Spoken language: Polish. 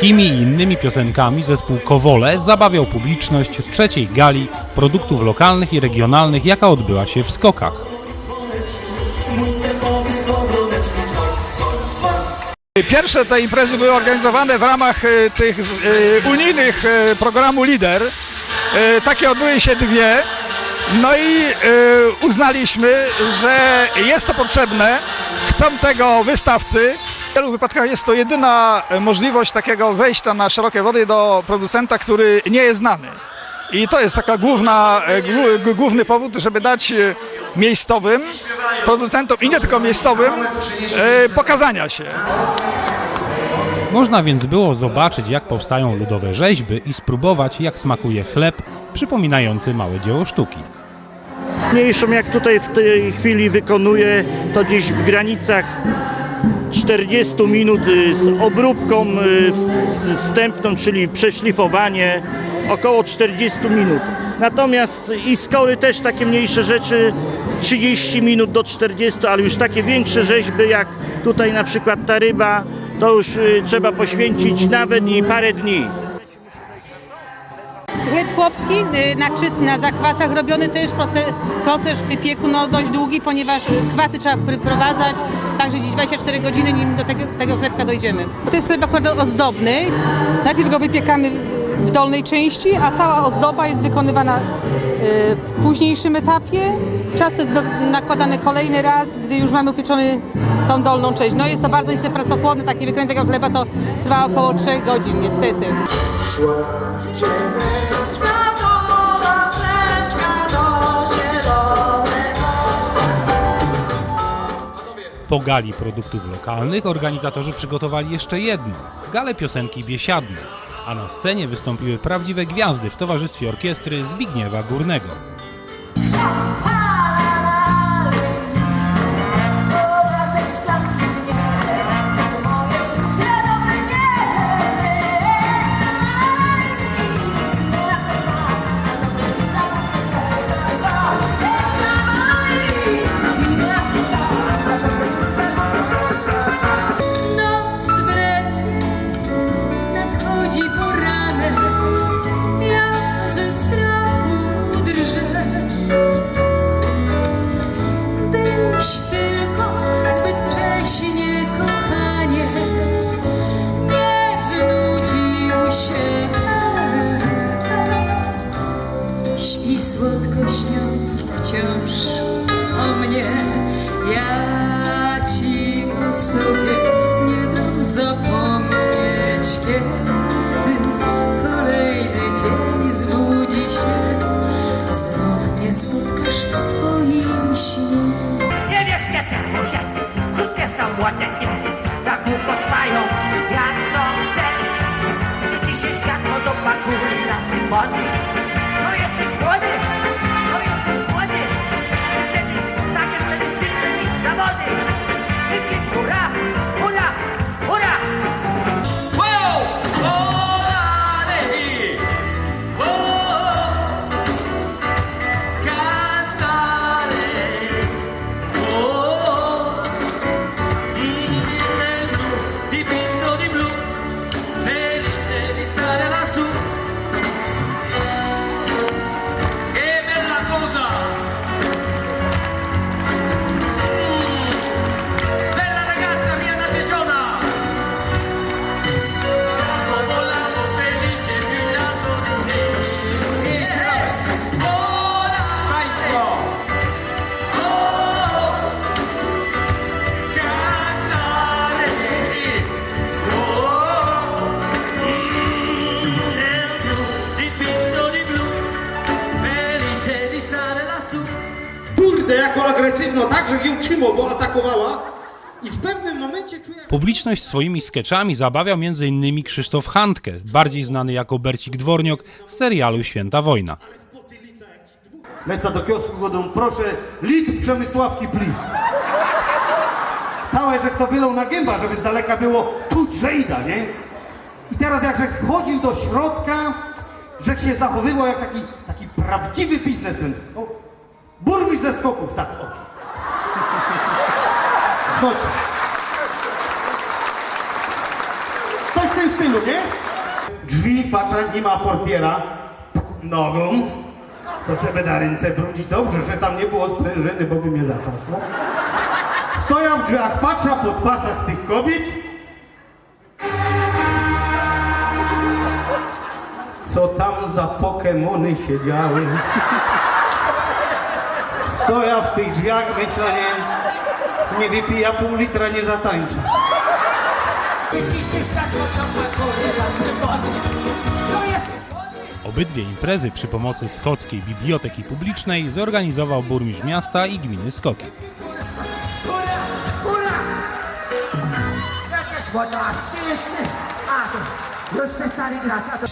Takimi i innymi piosenkami zespół Kowole zabawiał publiczność trzeciej gali produktów lokalnych i regionalnych, jaka odbyła się w Skokach. Pierwsze te imprezy były organizowane w ramach e, tych e, unijnych e, programu LIDER. Takie odbyły się dwie. No i uznaliśmy, że jest to potrzebne, chcą tego wystawcy. W wielu wypadkach jest to jedyna możliwość takiego wejścia na szerokie wody do producenta, który nie jest znany. I to jest taka główna, główny powód, żeby dać miejscowym producentom i nie tylko miejscowym pokazania się. Można więc było zobaczyć, jak powstają ludowe rzeźby i spróbować, jak smakuje chleb przypominający małe dzieło sztuki. Mniejszą jak tutaj w tej chwili wykonuję, to gdzieś w granicach 40 minut y, z obróbką y, ws- wstępną, czyli przeszlifowanie, około 40 minut. Natomiast i skoły też takie mniejsze rzeczy 30 minut do 40, ale już takie większe rzeźby jak tutaj na przykład ta ryba, to już y, trzeba poświęcić nawet i parę dni. Chleb chłopski y, na, na zakwasach robiony też proces, proces wypieku no, dość długi, ponieważ kwasy trzeba wyprowadzać, także gdzieś 24 godziny nim do tego, tego chlebka dojdziemy. Bo to jest chleb akurat ozdobny, najpierw go wypiekamy w dolnej części, a cała ozdoba jest wykonywana y, w późniejszym etapie. Czas jest do, nakładany kolejny raz, gdy już mamy upieczony tą dolną część. No jest to bardzo niestety pracochłonne, takie wykonanie tego chleba to trwa około 3 godzin niestety. Po gali produktów lokalnych organizatorzy przygotowali jeszcze jedną galę piosenki biesiadnej, a na scenie wystąpiły prawdziwe gwiazdy w towarzystwie orkiestry Zbigniewa Górnego. Agresywno, tak, że ją bo atakowała i w pewnym momencie czuję... Publiczność swoimi skeczami zabawiał m.in. Krzysztof Handke, bardziej znany jako Bercik Dworniok z serialu Święta Wojna. Lecę do kiosku, godą, proszę, litr Przemysławki, please. Całe, że kto wylał na gęba, żeby z daleka było czuć, że ida, nie? I teraz jak Żech wchodził do środka, Żech się zachowywał jak taki, taki prawdziwy biznesmen. O, burmistrz ze skoków, tak. O. Znocie. Coś w tym stylu, nie? Drzwi, patrzę, nie ma portiera. Nogą. To sobie na ręce brudzi. Dobrze, że tam nie było sprężyny, bo by mnie zaczasło. Stoja w drzwiach, patrzę po twarzach tych kobiet. Co tam za pokemony siedziały. Stoja w tych drzwiach, myślę, nie, nie wypija pół litra, nie zatańczy. Obydwie imprezy przy pomocy Skockiej Biblioteki Publicznej zorganizował burmistrz miasta i gminy Skokie. Jakieś 12, a to już przestali grać, a to...